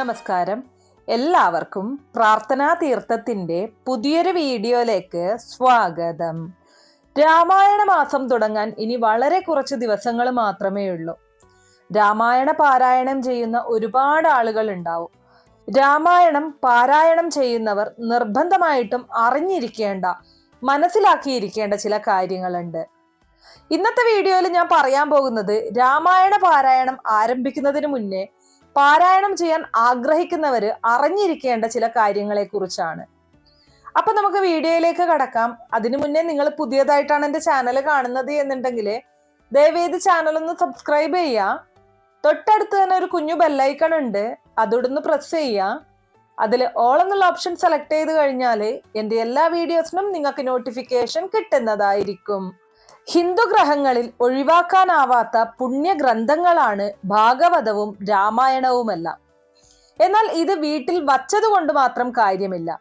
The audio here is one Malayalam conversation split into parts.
നമസ്കാരം. എല്ലാവർക്കും പ്രാർത്ഥനാ തീർത്ഥത്തിന്റെ പുതിയൊരു വീഡിയോയിലേക്ക് സ്വാഗതം. രാമായണ മാസം തുടങ്ങാൻ ഇനി വളരെ കുറച്ച് ദിവസങ്ങൾ മാത്രമേ ഉള്ളൂ. രാമായണ പാരായണം ചെയ്യുന്ന ഒരുപാട് ആളുകൾ ഉണ്ടാവും. രാമായണം പാരായണം ചെയ്യുന്നവർ നിർബന്ധമായിട്ടും അറിഞ്ഞിരിക്കേണ്ട മനസ്സിലാക്കിയിരിക്കേണ്ട ചില കാര്യങ്ങളുണ്ട്. ഇന്നത്തെ വീഡിയോയിൽ ഞാൻ പറയാൻ പോകുന്നത് രാമായണ പാരായണം ആരംഭിക്കുന്നതിന് മുന്നേ പാരായണം ചെയ്യാൻ ആഗ്രഹിക്കുന്നവർ അറിഞ്ഞിരിക്കേണ്ട ചില കാര്യങ്ങളെ കുറിച്ചാണ്. അപ്പൊ നമുക്ക് വീഡിയോയിലേക്ക് കടക്കാം. അതിനു മുന്നേ നിങ്ങൾ പുതിയതായിട്ടാണ് എന്റെ ചാനൽ കാണുന്നത് എന്നുണ്ടെങ്കിൽ ദയവേത് ചാനൽ ഒന്ന് സബ്സ്ക്രൈബ് ചെയ്യുക തൊട്ടടുത്ത് തന്നെ ഒരു കുഞ്ഞു ബെല്ലൈക്കൺ ഉണ്ട്. അതോടൊന്ന് പ്രസ് ചെയ്യുക അതിൽ ഓൾ എന്നുള്ള ഓപ്ഷൻ സെലക്ട് ചെയ്ത് കഴിഞ്ഞാൽ എന്റെ എല്ലാ വീഡിയോസിനും നിങ്ങൾക്ക് നോട്ടിഫിക്കേഷൻ കിട്ടുന്നതായിരിക്കും. ഹിന്ദു ഗ്രഹങ്ങളിൽ ഒഴിവാക്കാനാവാത്ത പുണ്യഗ്രന്ഥങ്ങളാണ് ഭാഗവതവും രാമായണവുമെല്ലാം. എന്നാൽ ഇത് വീട്ടിൽ വച്ചതുകൊണ്ട് മാത്രം കാര്യമില്ല.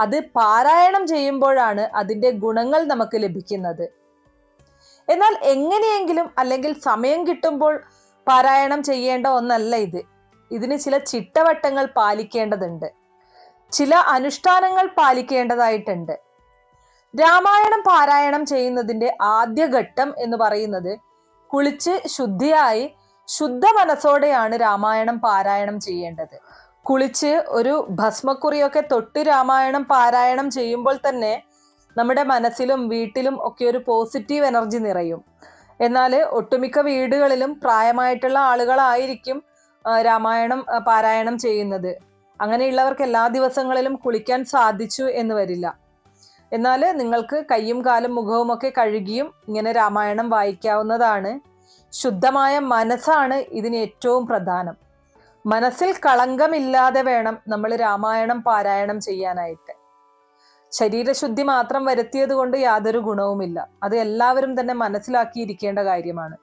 അത് പാരായണം ചെയ്യുമ്പോഴാണ് അതിന്റെ ഗുണങ്ങൾ നമുക്ക് ലഭിക്കുന്നത്. എന്നാൽ എങ്ങനെയെങ്കിലും അല്ലെങ്കിൽ സമയം കിട്ടുമ്പോൾ പാരായണം ചെയ്യേണ്ട ഒന്നല്ല ഇത്. ഇതിന് ചില ചിട്ടവട്ടങ്ങൾ പാലിക്കേണ്ടതുണ്ട്. ചില അനുഷ്ഠാനങ്ങൾ പാലിക്കേണ്ടതായിട്ടുണ്ട്. രാമായണം പാരായണം ചെയ്യുന്നതിന്റെ ആദ്യഘട്ടം എന്ന് പറയുന്നത് കുളിച്ച് ശുദ്ധിയായി ശുദ്ധ മനസ്സോടെയാണ് രാമായണം പാരായണം ചെയ്യേണ്ടത്. കുളിച്ച് ഒരു ഭസ്മക്കുറിയൊക്കെ തൊട്ട് രാമായണം പാരായണം ചെയ്യുമ്പോൾ തന്നെ നമ്മുടെ മനസ്സിലും വീട്ടിലും ഒക്കെ ഒരു പോസിറ്റീവ് എനർജി നിറയും. എന്നാൽ ഒട്ടുമിക്ക വീടുകളിലും പ്രായമായിട്ടുള്ള ആളുകളായിരിക്കും രാമായണം പാരായണം ചെയ്യുന്നത്. അങ്ങനെയുള്ളവർക്ക് എല്ലാ ദിവസങ്ങളിലും കുളിക്കാൻ സാധിച്ചു എന്ന് വരില്ല. എന്നാൽ നിങ്ങൾക്ക് കയ്യും കാലും മുഖവും ഒക്കെ കഴുകിയും ഇങ്ങനെ രാമായണം വായിക്കാവുന്നതാണ്. ശുദ്ധമായ മനസ്സാണ് ഇതിന് ഏറ്റവും പ്രധാനം. മനസ്സിൽ കളങ്കമില്ലാതെ വേണം നമ്മൾ രാമായണം പാരായണം ചെയ്യാനായിട്ട്. ശരീരശുദ്ധി മാത്രം വരുത്തിയത് കൊണ്ട് യാതൊരു ഗുണവുമില്ല. അത് എല്ലാവരും തന്നെ മനസ്സിലാക്കിയിരിക്കേണ്ട കാര്യമാണ്.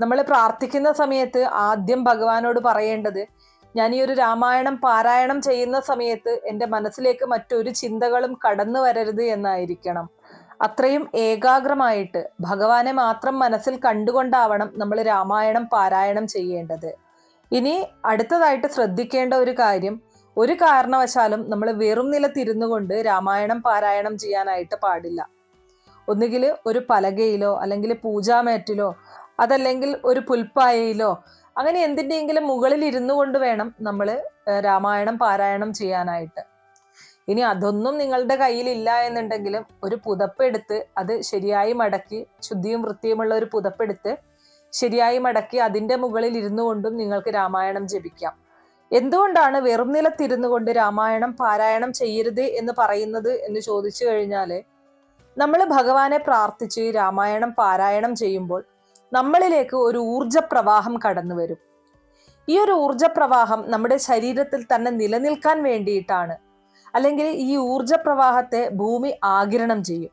നമ്മൾ പ്രാർത്ഥിക്കുന്ന സമയത്ത് ആദ്യം ഭഗവാനോട് പറയേണ്ടത് ഞാൻ ഈ ഒരു രാമായണം പാരായണം ചെയ്യുന്ന സമയത്ത് എന്റെ മനസ്സിലേക്ക് മറ്റൊരു ചിന്തകളും കടന്നു വരരുത് എന്നായിരിക്കണം. അത്രയും ഏകാഗ്രമായിട്ട് ഭഗവാനെ മാത്രം മനസ്സിൽ കണ്ടുകൊണ്ടാവണം നമ്മൾ രാമായണം പാരായണം ചെയ്യേണ്ടത്. ഇനി അടുത്തതായിട്ട് ശ്രദ്ധിക്കേണ്ട ഒരു കാര്യം ഒരു കാരണവശാലും നമ്മൾ വെറും നിലത്തിരുന്നു കൊണ്ട് രാമായണം പാരായണം ചെയ്യാനായിട്ട് പാടില്ല. ഒന്നുകിൽ ഒരു പലകയിലോ അല്ലെങ്കിൽ പൂജാമേറ്റിലോ അതല്ലെങ്കിൽ ഒരു പുൽപ്പായയിലോ അങ്ങനെ എന്തിന്റെയെങ്കിലും മുകളിൽ ഇരുന്നു കൊണ്ട് വേണം നമ്മൾ രാമായണം പാരായണം ചെയ്യാനായിട്ട്. ഇനി അതൊന്നും നിങ്ങളുടെ കയ്യിലില്ല എന്നുണ്ടെങ്കിലും ഒരു പുതപ്പെടുത്ത് അത് ശരിയായി മടക്കി ശുദ്ധിയും വൃത്തിയുമുള്ള ഒരു പുതപ്പെടുത്ത് ശരിയായി മടക്കി അതിന്റെ മുകളിൽ ഇരുന്നു കൊണ്ടും നിങ്ങൾക്ക് രാമായണം ജപിക്കാം. എന്തുകൊണ്ടാണ് വെറും നിലത്തിരുന്നു കൊണ്ട് രാമായണം പാരായണം ചെയ്യരുത് എന്ന് പറയുന്നത് എന്ന് ചോദിച്ചു കഴിഞ്ഞാൽ നമ്മൾ ഭഗവാനെ പ്രാർത്ഥിച്ച് രാമായണം പാരായണം ചെയ്യുമ്പോൾ നമ്മളിലേക്ക് ഒരു ഊർജപ്രവാഹം കടന്നു വരും. ഈ ഒരു ഊർജപ്രവാഹം നമ്മുടെ ശരീരത്തിൽ തന്നെ നിലനിൽക്കാൻ വേണ്ടിയിട്ടാണ്. അല്ലെങ്കിൽ ഈ ഊർജപ്രവാഹത്തെ ഭൂമി ആകിരണം ചെയ്യും.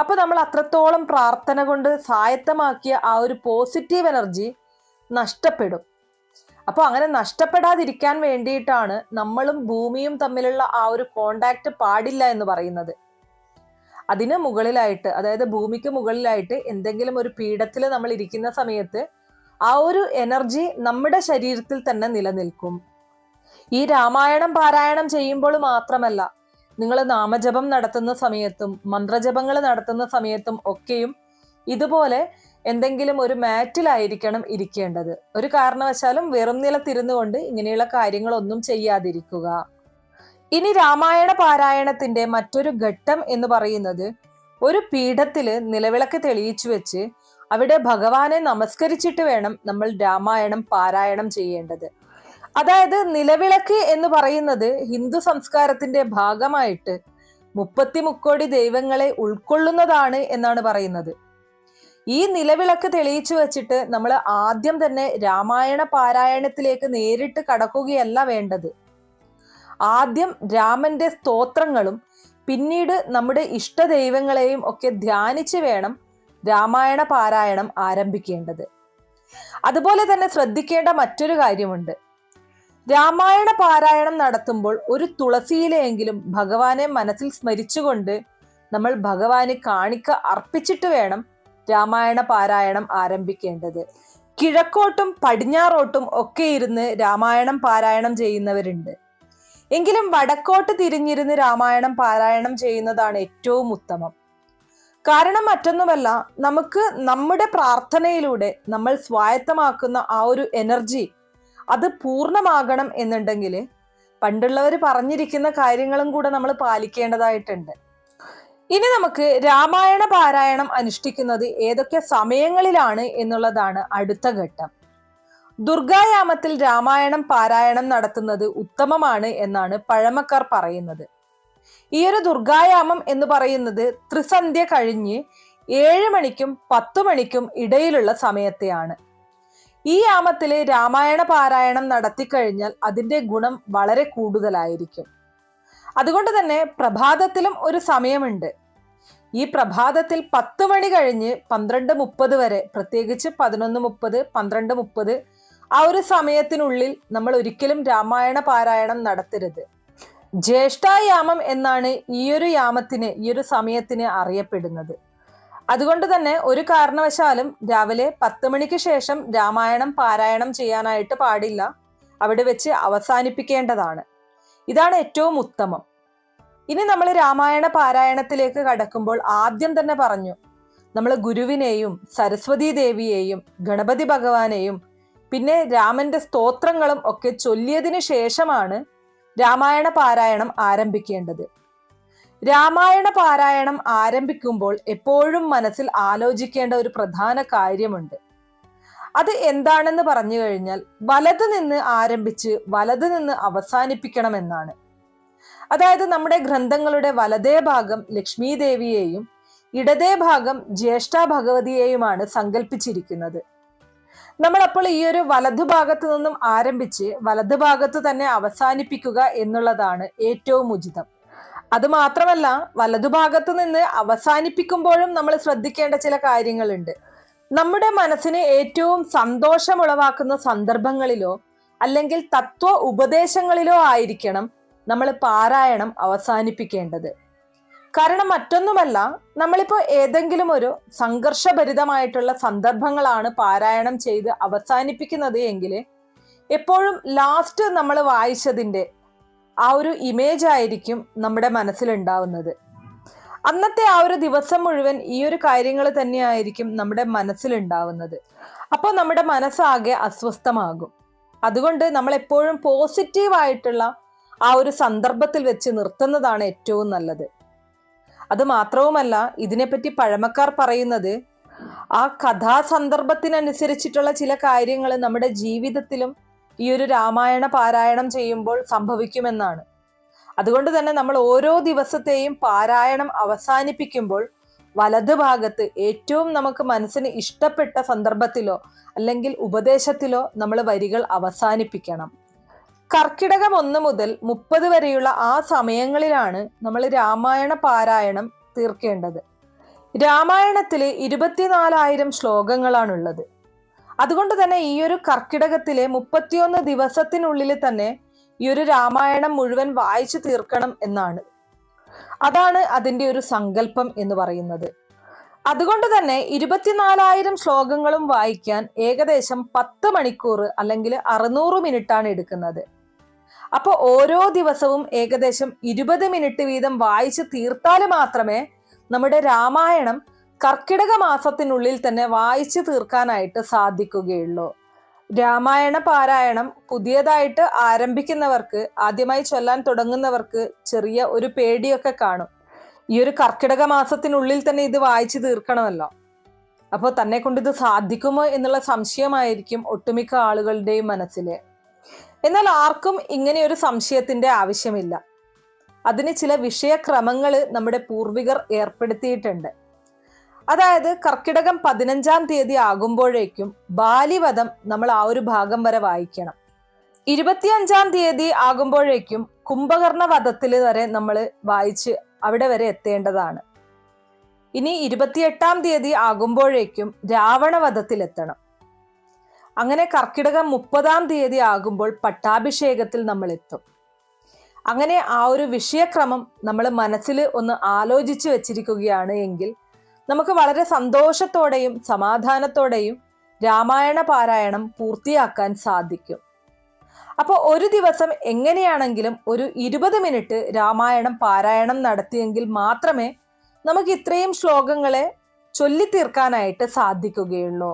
അപ്പൊ നമ്മൾ അത്രത്തോളം പ്രാർത്ഥന കൊണ്ട് സ്വായത്തമാക്കിയ ആ ഒരു പോസിറ്റീവ് എനർജി നഷ്ടപ്പെടും. അപ്പോൾ അങ്ങനെ നഷ്ടപ്പെടാതിരിക്കാൻ വേണ്ടിയിട്ടാണ് നമ്മളും ഭൂമിയും തമ്മിലുള്ള ആ ഒരു കോണ്ടാക്ട് പാടില്ല എന്ന് പറയുന്നത്. അതിന് മുകളിലായിട്ട് അതായത് ഭൂമിക്ക് മുകളിലായിട്ട് എന്തെങ്കിലും ഒരു പീഠത്തിൽ നമ്മൾ ഇരിക്കുന്ന സമയത്ത് ആ ഒരു എനർജി നമ്മുടെ ശരീരത്തിൽ തന്നെ നിലനിൽക്കും. ഈ രാമായണം പാരായണം ചെയ്യുമ്പോൾ മാത്രമല്ല നിങ്ങൾ നാമജപം നടത്തുന്ന സമയത്തും മന്ത്രജപങ്ങൾ നടത്തുന്ന സമയത്തും ഒക്കെയും ഇതുപോലെ എന്തെങ്കിലും ഒരു മാറ്റിലായിരിക്കണം ഇരിക്കേണ്ടത്. ഒരു കാരണവശാലും വെറും നിലത്തിരുന്നു കൊണ്ട് ഇങ്ങനെയുള്ള കാര്യങ്ങളൊന്നും ചെയ്യാതിരിക്കുക. ഇനി രാമായണ പാരായണത്തിന്റെ മറ്റൊരു ഘട്ടം എന്ന് പറയുന്നത് ഒരു പീഠത്തിൽ നിലവിളക്ക് തെളിയിച്ചു വെച്ച് അവിടെ ഭഗവാനെ നമസ്കരിച്ചിട്ട് വേണം നമ്മൾ രാമായണം പാരായണം ചെയ്യേണ്ടത്. അതായത് നിലവിളക്ക് എന്ന് പറയുന്നത് ഹിന്ദു സംസ്കാരത്തിന്റെ ഭാഗമായിട്ട് മുപ്പത്തി മുക്കോടി ദൈവങ്ങളെ ഉൾക്കൊള്ളുന്നതാണ് എന്നാണ് പറയുന്നത്. ഈ നിലവിളക്ക് തെളിയിച്ചു വെച്ചിട്ട് നമ്മൾ ആദ്യം തന്നെ രാമായണ പാരായണത്തിലേക്ക് നേരിട്ട് കടക്കുകയല്ല വേണ്ടത്. ആദ്യം രാമന്റെ സ്തോത്രങ്ങളും പിന്നീട് നമ്മുടെ ഇഷ്ടദൈവങ്ങളെയും ഒക്കെ ധ്യാനിച്ച് വേണം രാമായണ പാരായണം ആരംഭിക്കേണ്ടത്. അതുപോലെ തന്നെ ശ്രദ്ധിക്കേണ്ട മറ്റൊരു കാര്യമുണ്ട്. രാമായണ പാരായണം നടത്തുമ്പോൾ ഒരു തുളസിയിലെങ്കിലും ഭഗവാനെ മനസ്സിൽ സ്മരിച്ചുകൊണ്ട് നമ്മൾ ഭഗവാന് കാണിക്ക അർപ്പിച്ചിട്ട് വേണം രാമായണ പാരായണം ആരംഭിക്കേണ്ടത്. കിഴക്കോട്ടും പടിഞ്ഞാറോട്ടും ഒക്കെ ഇരുന്ന് രാമായണം പാരായണം ചെയ്യുന്നവരുണ്ട്. എങ്കിലും വടക്കോട്ട് തിരിഞ്ഞിരുന്ന് രാമായണം പാരായണം ചെയ്യുന്നതാണ് ഏറ്റവും ഉത്തമം. കാരണം മറ്റൊന്നുമല്ല നമുക്ക് നമ്മുടെ പ്രാർത്ഥനയിലൂടെ നമ്മൾ സ്വായത്തമാക്കുന്ന ആ ഒരു എനർജി അത് പൂർണമാകണം എന്നുണ്ടെങ്കിൽ പണ്ടുള്ളവർ പറഞ്ഞിരിക്കുന്ന കാര്യങ്ങളും കൂടെ നമ്മൾ പാലിക്കേണ്ടതായിട്ടുണ്ട്. ഇനി നമുക്ക് രാമായണ പാരായണം അനുഷ്ഠിക്കുന്നത് ഏതൊക്കെ സമയങ്ങളിലാണ് എന്നുള്ളതാണ് അടുത്ത ഘട്ടം. ദുർഗായാമത്തിൽ രാമായണം പാരായണം നടത്തുന്നത് ഉത്തമമാണ് എന്നാണ് പഴമക്കാർ പറയുന്നത്. ഈ ഒരു ദുർഗായാമം എന്ന് പറയുന്നത് ത്രിസന്ധ്യ കഴിഞ്ഞ് ഏഴ് മണിക്കും പത്തു മണിക്കും ഇടയിലുള്ള സമയത്തെയാണ്. ഈ യാമത്തിലെ രാമായണ പാരായണം നടത്തിക്കഴിഞ്ഞാൽ അതിന്റെ ഗുണം വളരെ കൂടുതലായിരിക്കും. അതുകൊണ്ട് തന്നെ പ്രഭാതത്തിലും ഒരു സമയമുണ്ട്. ഈ പ്രഭാതത്തിൽ പത്ത് മണി കഴിഞ്ഞ് പന്ത്രണ്ട് മുപ്പത് വരെ പ്രത്യേകിച്ച് പതിനൊന്ന് മുപ്പത് പന്ത്രണ്ട് മുപ്പത് ആ ഒരു സമയത്തിനുള്ളിൽ നമ്മൾ ഒരിക്കലും രാമായണ പാരായണം നടത്തരുത്. ജ്യേഷ്ഠായാമം എന്നാണ് ഈ ഒരു യാമത്തിന് ഈ ഒരു സമയത്തിന് അറിയപ്പെടുന്നത്. അതുകൊണ്ട് തന്നെ ഒരു കാരണവശാലും രാവിലെ പത്ത് മണിക്ക് ശേഷം രാമായണം പാരായണം ചെയ്യാനായിട്ട് പാടില്ല. അവിടെ വെച്ച് അവസാനിപ്പിക്കേണ്ടതാണ്. ഇതാണ് ഏറ്റവും ഉത്തമം. ഇനി നമ്മൾ രാമായണ പാരായണത്തിലേക്ക് കടക്കുമ്പോൾ ആദ്യം തന്നെ പറഞ്ഞു നമ്മൾ ഗുരുവിനെയും സരസ്വതി ദേവിയെയും ഗണപതി ഭഗവാനെയും പിന്നെ രാമന്റെ സ്തോത്രങ്ങളും ഒക്കെ ചൊല്ലിയതിനു ശേഷമാണ് രാമായണ പാരായണം ആരംഭിക്കേണ്ടത്. രാമായണ പാരായണം ആരംഭിക്കുമ്പോൾ എപ്പോഴും മനസ്സിൽ ആലോചിക്കേണ്ട ഒരു പ്രധാന കാര്യമുണ്ട്. അത് എന്താണെന്ന് പറഞ്ഞു കഴിഞ്ഞാൽ വലത് നിന്ന് ആരംഭിച്ച് വലത് നിന്ന് അവസാനിപ്പിക്കണമെന്നാണ്. അതായത് നമ്മുടെ ഗ്രന്ഥങ്ങളുടെ വലതേ ഭാഗം ലക്ഷ്മീദേവിയെയും ഇടതേ ഭാഗം ജ്യേഷ്ഠ ഭഗവതിയെയുമാണ് സങ്കല്പിച്ചിരിക്കുന്നത് നമ്മൾ അപ്പോൾ ഈ ഒരു വലതുഭാഗത്തു നിന്നും ആരംഭിച്ച് വലതുഭാഗത്ത് തന്നെ അവസാനിപ്പിക്കുക എന്നുള്ളതാണ് ഏറ്റവും ഉചിതം. അത് മാത്രമല്ല വലതുഭാഗത്ത് നിന്ന് അവസാനിപ്പിക്കുമ്പോഴും നമ്മൾ ശ്രദ്ധിക്കേണ്ട ചില കാര്യങ്ങളുണ്ട്. നമ്മുടെ മനസ്സിന് ഏറ്റവും സന്തോഷമുളവാക്കുന്ന സന്ദർഭങ്ങളിലോ അല്ലെങ്കിൽ തത്വ ഉപദേശങ്ങളിലോ ആയിരിക്കണം നമ്മൾ പാരായണം അവസാനിപ്പിക്കേണ്ടത്. കാരണം മറ്റൊന്നുമല്ല നമ്മളിപ്പോ ഏതെങ്കിലും ഒരു സംഘർഷഭരിതമായിട്ടുള്ള സന്ദർഭങ്ങളാണ് പാരായണം ചെയ്ത് അവസാനിപ്പിക്കുന്നത് എങ്കിൽ എപ്പോഴും ലാസ്റ്റ് നമ്മൾ വായിച്ചതിന്റെ ആ ഒരു ഇമേജ് ആയിരിക്കും നമ്മുടെ മനസ്സിലുണ്ടാവുന്നത്. അന്നത്തെ ആ ഒരു ദിവസം മുഴുവൻ ഈ ഒരു കാര്യങ്ങൾ തന്നെയായിരിക്കും നമ്മുടെ മനസ്സിലുണ്ടാവുന്നത്. അപ്പോൾ നമ്മുടെ മനസ്സാകെ അസ്വസ്ഥമാകും. അതുകൊണ്ട് നമ്മൾ എപ്പോഴും പോസിറ്റീവായിട്ടുള്ള ആ ഒരു സന്ദർഭത്തിൽ വെച്ച് നിർത്തുന്നതാണ് ഏറ്റവും നല്ലത്. അത് മാത്രവുമല്ല ഇതിനെപ്പറ്റി പഴമക്കാർ പറയുന്നത് ആ കഥാസന്ദർഭത്തിനനുസരിച്ചിട്ടുള്ള ചില കാര്യങ്ങൾ നമ്മുടെ ജീവിതത്തിലും ഈ ഒരു രാമായണ പാരായണം ചെയ്യുമ്പോൾ സംഭവിക്കുമെന്നാണ്. അതുകൊണ്ട് തന്നെ നമ്മൾ ഓരോ ദിവസത്തെയും പാരായണം അവസാനിപ്പിക്കുമ്പോൾ വലത് ഭാഗത്ത് ഏറ്റവും നമുക്ക് മനസ്സിന് ഇഷ്ടപ്പെട്ട സന്ദർഭത്തിലോ അല്ലെങ്കിൽ ഉപദേശത്തിലോ നമ്മൾ വരികൾ അവസാനിപ്പിക്കണം. കർക്കിടകം ഒന്ന് മുതൽ മുപ്പത് വരെയുള്ള ആ സമയങ്ങളിലാണ് നമ്മൾ രാമായണ പാരായണം തീർക്കേണ്ടത്. രാമായണത്തിൽ ഇരുപത്തിനാലായിരം ശ്ലോകങ്ങളാണുള്ളത്. അതുകൊണ്ട് തന്നെ ഈ ഒരു കർക്കിടകത്തിലെ മുപ്പത്തിയൊന്ന് ദിവസത്തിനുള്ളിൽ തന്നെ ഈ ഒരു രാമായണം മുഴുവൻ വായിച്ചു തീർക്കണം എന്നാണ്. അതാണ് അതിന്റെ ഒരു സങ്കല്പം എന്ന് പറയുന്നത്. അതുകൊണ്ട് തന്നെ ഇരുപത്തിനാലായിരം ശ്ലോകങ്ങളും വായിക്കാൻ ഏകദേശം പത്ത് മണിക്കൂർ അല്ലെങ്കിൽ അറുന്നൂറ് മിനിറ്റാണ് എടുക്കുന്നത്. അപ്പോൾ ഓരോ ദിവസവും ഏകദേശം ഇരുപത് മിനിറ്റ് വീതം വായിച്ച് തീർത്താൽ മാത്രമേ നമ്മുടെ രാമായണം കർക്കിടക മാസത്തിനുള്ളിൽ തന്നെ വായിച്ചു തീർക്കാനായിട്ട് സാധിക്കുകയുള്ളൂ. രാമായണ പാരായണം പുതിയതായിട്ട് ആരംഭിക്കുന്നവർക്ക് ആദ്യമായി ചൊല്ലാൻ തുടങ്ങുന്നവർക്ക് ചെറിയ ഒരു പേടിയൊക്കെ കാണും. ഈ ഒരു കർക്കിടക മാസത്തിനുള്ളിൽ തന്നെ ഇത് വായിച്ചു തീർക്കണമല്ലോ. അപ്പോൾ തന്നെ കൊണ്ട് ഇത് സാധിക്കുമോ എന്നുള്ള സംശയമായിരിക്കും ഒട്ടുമിക്ക ആളുകളുടെയും മനസ്സിൽ എന്നാൽ ആർക്കും ഇങ്ങനെ ഒരു സംശയത്തിന്റെ ആവശ്യമില്ല. അതിന് ചില വിഷയക്രമങ്ങൾ നമ്മുടെ പൂർവികർ ഏർപ്പെടുത്തിയിട്ടുണ്ട്. അതായത് കർക്കിടകം പതിനഞ്ചാം തീയതി ആകുമ്പോഴേക്കും ബാലിവധം നമ്മൾ ആ ഒരു ഭാഗം വരെ വായിക്കണം. ഇരുപത്തിയഞ്ചാം തീയതി ആകുമ്പോഴേക്കും കുംഭകർണ വധത്തിൽ വരെ നമ്മൾ വായിച്ച് അവിടെ വരെ എത്തേണ്ടതാണ്. ഇനി ഇരുപത്തിയെട്ടാം തീയതി ആകുമ്പോഴേക്കും രാവണവധത്തിലെത്തണം അങ്ങനെ കർക്കിടകം മുപ്പതാം തീയതി ആകുമ്പോൾ പട്ടാഭിഷേകത്തിൽ നമ്മൾ എത്തും അങ്ങനെ ആ ഒരു വിഷയക്രമം നമ്മൾ മനസ്സിൽ ഒന്ന് ആലോചിച്ച് വെച്ചിരിക്കുകയാണ് എങ്കിൽ നമുക്ക് വളരെ സന്തോഷത്തോടെയും സമാധാനത്തോടെയും രാമായണ പാരായണം പൂർത്തിയാക്കാൻ സാധിക്കും. അപ്പോൾ ഒരു ദിവസം എങ്ങനെയാണെങ്കിലും ഒരു ഇരുപത് മിനിറ്റ് രാമായണം പാരായണം നടത്തിയെങ്കിൽ മാത്രമേ നമുക്ക് ഇത്രയും ശ്ലോകങ്ങളെ ചൊല്ലിത്തീർക്കാനായിട്ട് സാധിക്കുകയുള്ളൂ.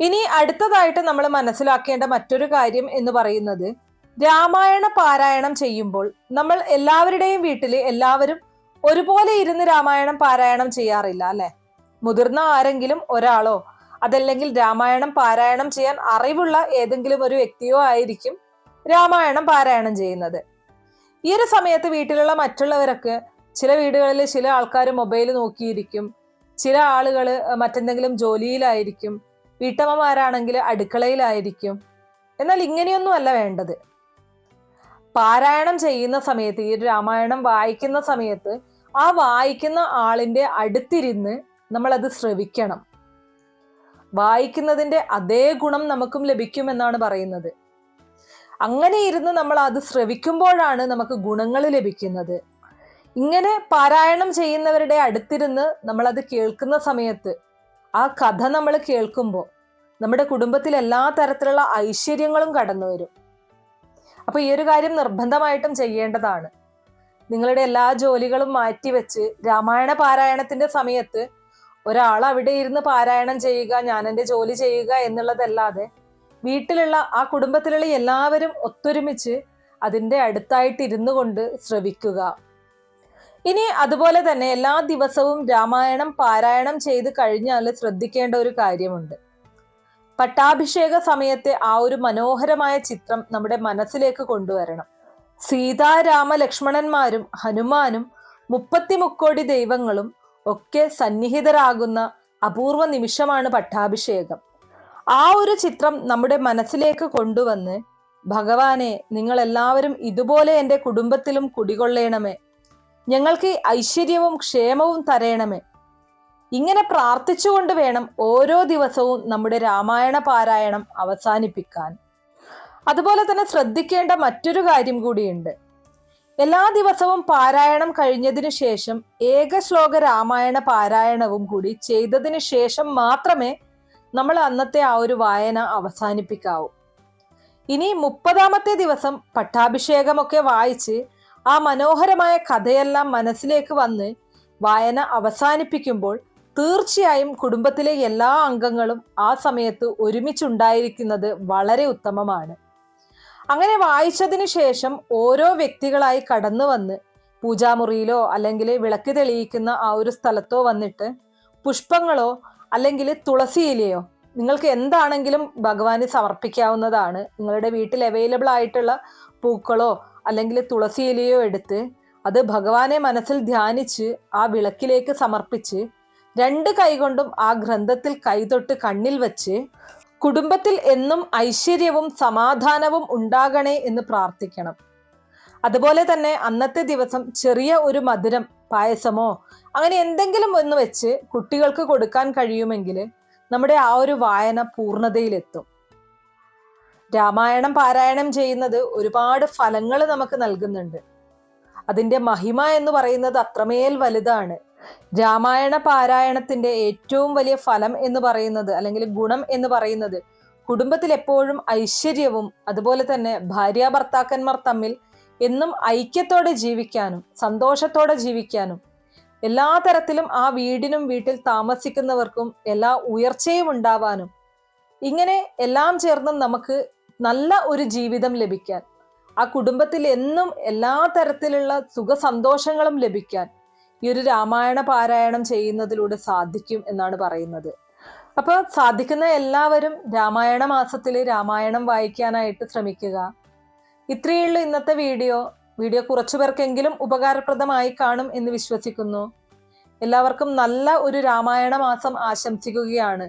ഇനി അടുത്തതായിട്ട് നമ്മൾ മനസ്സിലാക്കേണ്ട മറ്റൊരു കാര്യം എന്ന് പറയുന്നത് രാമായണ പാരായണം ചെയ്യുമ്പോൾ നമ്മൾ എല്ലാവരുടെയും വീട്ടിൽ എല്ലാവരും ഒരുപോലെ ഇരുന്ന് രാമായണം പാരായണം ചെയ്യാറില്ല അല്ലെ? മുതിർന്ന ആരെങ്കിലും ഒരാളോ അതല്ലെങ്കിൽ രാമായണം പാരായണം ചെയ്യാൻ അറിവുള്ള ഏതെങ്കിലും ഒരു വ്യക്തിയോ ആയിരിക്കും രാമായണം പാരായണം ചെയ്യുന്നത്. ഈ ഒരു സമയത്ത് വീട്ടിലുള്ള മറ്റുള്ളവരൊക്കെ ചില വീടുകളിൽ ചില ആൾക്കാർ മൊബൈൽ നോക്കിയിരിക്കും ചില ആളുകൾ മറ്റെന്തെങ്കിലും ജോലിയിലായിരിക്കും വീട്ടമ്മമാരാണെങ്കിൽ അടുക്കളയിലായിരിക്കും. എന്നാൽ ഇങ്ങനെയൊന്നും അല്ല വേണ്ടത്. പാരായണം ചെയ്യുന്ന സമയത്ത് ഈ രാമായണം വായിക്കുന്ന സമയത്ത് ആ വായിക്കുന്ന ആളിന്റെ അടുത്തിരുന്ന് നമ്മൾ അത് ശ്രവിക്കണം. വായിക്കുന്നതിന്റെ അതേ ഗുണം നമുക്കും ലഭിക്കുമെന്നാണ് പറയുന്നത്. അങ്ങനെ ഇരുന്ന് നമ്മൾ അത് ശ്രവിക്കുമ്പോഴാണ് നമുക്ക് ഗുണങ്ങൾ ലഭിക്കുന്നത്. ഇങ്ങനെ പാരായണം ചെയ്യുന്നവരുടെ അടുത്തിരുന്ന് നമ്മളത് കേൾക്കുന്ന സമയത്ത് ആ കഥ നമ്മൾ കേൾക്കുമ്പോൾ നമ്മുടെ കുടുംബത്തിൽ എല്ലാ തരത്തിലുള്ള ഐശ്വര്യങ്ങളും കടന്നു വരും. അപ്പൊ ഈ ഒരു കാര്യം നിർബന്ധമായിട്ടും ചെയ്യേണ്ടതാണ്. നിങ്ങളുടെ എല്ലാ ജോലികളും മാറ്റിവെച്ച് രാമായണ പാരായണത്തിന്റെ സമയത്ത് ഒരാൾ അവിടെ ഇരുന്ന് പാരായണം ചെയ്യുക ഞാൻ എന്റെ ജോലി ചെയ്യുക എന്നുള്ളതല്ലാതെ വീട്ടിലുള്ള ആ കുടുംബത്തിലുള്ള എല്ലാവരും ഒത്തൊരുമിച്ച് അതിന്റെ അടുത്തായിട്ട് ഇരുന്നു കൊണ്ട് ശ്രവിക്കുക. ഇനി അതുപോലെ തന്നെ എല്ലാ ദിവസവും രാമായണം പാരായണം ചെയ്ത് കഴിഞ്ഞാൽ ശ്രദ്ധിക്കേണ്ട ഒരു കാര്യമുണ്ട്. പട്ടാഭിഷേക സമയത്തെ ആ ഒരു മനോഹരമായ ചിത്രം നമ്മുടെ മനസ്സിലേക്ക് കൊണ്ടുവരണം. സീതാരാമ ലക്ഷ്മണന്മാരും ഹനുമാനും മുപ്പത്തി മുക്കോടി ദൈവങ്ങളും ഒക്കെ സന്നിഹിതരാകുന്ന അപൂർവ നിമിഷമാണ് പട്ടാഭിഷേകം. ആ ഒരു ചിത്രം നമ്മുടെ മനസ്സിലേക്ക് കൊണ്ടുവന്ന് ഭഗവാനെ നിങ്ങൾ എല്ലാവരും ഇതുപോലെ എന്റെ കുടുംബത്തിലും കുടികൊള്ളേണമേ ഞങ്ങൾക്ക് ഐശ്വര്യവും ക്ഷേമവും തരയണമേ. ഇങ്ങനെ പ്രാർത്ഥിച്ചുകൊണ്ട് വേണം ഓരോ ദിവസവും നമ്മുടെ രാമായണ പാരായണം അവസാനിപ്പിക്കാൻ. അതുപോലെ തന്നെ ശ്രദ്ധിക്കേണ്ട മറ്റൊരു കാര്യം കൂടിയുണ്ട്. എല്ലാ ദിവസവും പാരായണം കഴിഞ്ഞതിന് ശേഷം ഏകശ്ലോക രാമായണ പാരായണവും കൂടി ചെയ്തതിന് ശേഷം മാത്രമേ നമ്മൾ അന്നത്തെ ആ ഒരു വായന അവസാനിപ്പിക്കാവൂ. ഇനി മുപ്പതാമത്തെ ദിവസം പട്ടാഭിഷേകമൊക്കെ വായിച്ച് ആ മനോഹരമായ കഥയെല്ലാം മനസ്സിലേക്ക് വന്ന് വായന അവസാനിപ്പിക്കുമ്പോൾ തീർച്ചയായും കുടുംബത്തിലെ എല്ലാ അംഗങ്ങളും ആ സമയത്ത് ഒരുമിച്ചുണ്ടായിരിക്കുന്നത് വളരെ ഉത്തമമാണ്. അങ്ങനെ വായിച്ചതിന് ശേഷം ഓരോ വ്യക്തികളായി കടന്നു വന്ന് പൂജാമുറിയിലോ അല്ലെങ്കിൽ വിളക്ക് തെളിയിക്കുന്ന ആ ഒരു സ്ഥലത്തോ വന്നിട്ട് പുഷ്പങ്ങളോ അല്ലെങ്കിൽ തുളസിയിലയോ നിങ്ങൾക്ക് എന്താണെങ്കിലും ഭഗവാന് സമർപ്പിക്കാവുന്നതാണ്. നിങ്ങളുടെ വീട്ടിൽ അവൈലബിൾ ആയിട്ടുള്ള പൂക്കളോ അല്ലെങ്കിൽ തുളസി ഇലയോ എടുത്ത് അത് ഭഗവാനെ മനസ്സിൽ ധ്യാനിച്ച് ആ വിളക്കിലേക്ക് സമർപ്പിച്ച് രണ്ട് കൈകൊണ്ടും ആ ഗ്രന്ഥത്തിൽ കൈതൊട്ട് കണ്ണിൽ വച്ച് കുടുംബത്തിൽ എന്നും ഐശ്വര്യവും സമാധാനവും ഉണ്ടാകണേ എന്ന് പ്രാർത്ഥിക്കണം. അതുപോലെ തന്നെ അന്നത്തെ ദിവസം ചെറിയ ഒരു മധുരം പായസമോ അങ്ങനെ എന്തെങ്കിലും ഒന്ന് വെച്ച് കുട്ടികൾക്ക് കൊടുക്കാൻ കഴിയുമെങ്കിൽ നമ്മുടെ ആ ഒരു വായന പൂർണതയിലെത്തും. രാമായണം പാരായണം ചെയ്യുന്നത് ഒരുപാട് ഫലങ്ങൾ നമുക്ക് നൽകുന്നുണ്ട്. അതിന്റെ മഹിമ എന്ന് പറയുന്നത് അത്രമേൽ വലുതാണ്. രാമായണ പാരായണത്തിന്റെ ഏറ്റവും വലിയ ഫലം എന്ന് പറയുന്നത് അല്ലെങ്കിൽ ഗുണം എന്ന് പറയുന്നത് കുടുംബത്തിൽ എപ്പോഴും ഐശ്വര്യവും അതുപോലെ തന്നെ ഭാര്യ ഭർത്താക്കന്മാർ തമ്മിൽ എന്നും ഐക്യത്തോടെ ജീവിക്കാനും സന്തോഷത്തോടെ ജീവിക്കാനും എല്ലാ തരത്തിലും ആ വീടിനും വീട്ടിൽ താമസിക്കുന്നവർക്കും എല്ലാ ഉയർച്ചയും ഉണ്ടാവാനും ഇങ്ങനെ എല്ലാം ചേർന്നും നമുക്ക് നല്ല ഒരു ജീവിതം ലഭിക്കാൻ ആ കുടുംബത്തിൽ എന്നും എല്ലാ തരത്തിലുള്ള സുഖ സന്തോഷങ്ങളും ലഭിക്കാൻ ഈ ഒരു രാമായണ പാരായണം ചെയ്യുന്നതിലൂടെ സാധിക്കും എന്നാണ് പറയുന്നത്. അപ്പൊ സാധിക്കുന്ന എല്ലാവരും രാമായണ മാസത്തിൽ രാമായണം വായിക്കാനായിട്ട് ശ്രമിക്കുക. ഇത്രയുള്ള ഇന്നത്തെ വീഡിയോ. വീഡിയോ കുറച്ചു പേർക്കെങ്കിലും ഉപകാരപ്രദമായി കാണും എന്ന് വിശ്വസിക്കുന്നു. എല്ലാവർക്കും നല്ല ഒരു രാമായണ മാസം ആശംസിക്കുകയാണ്.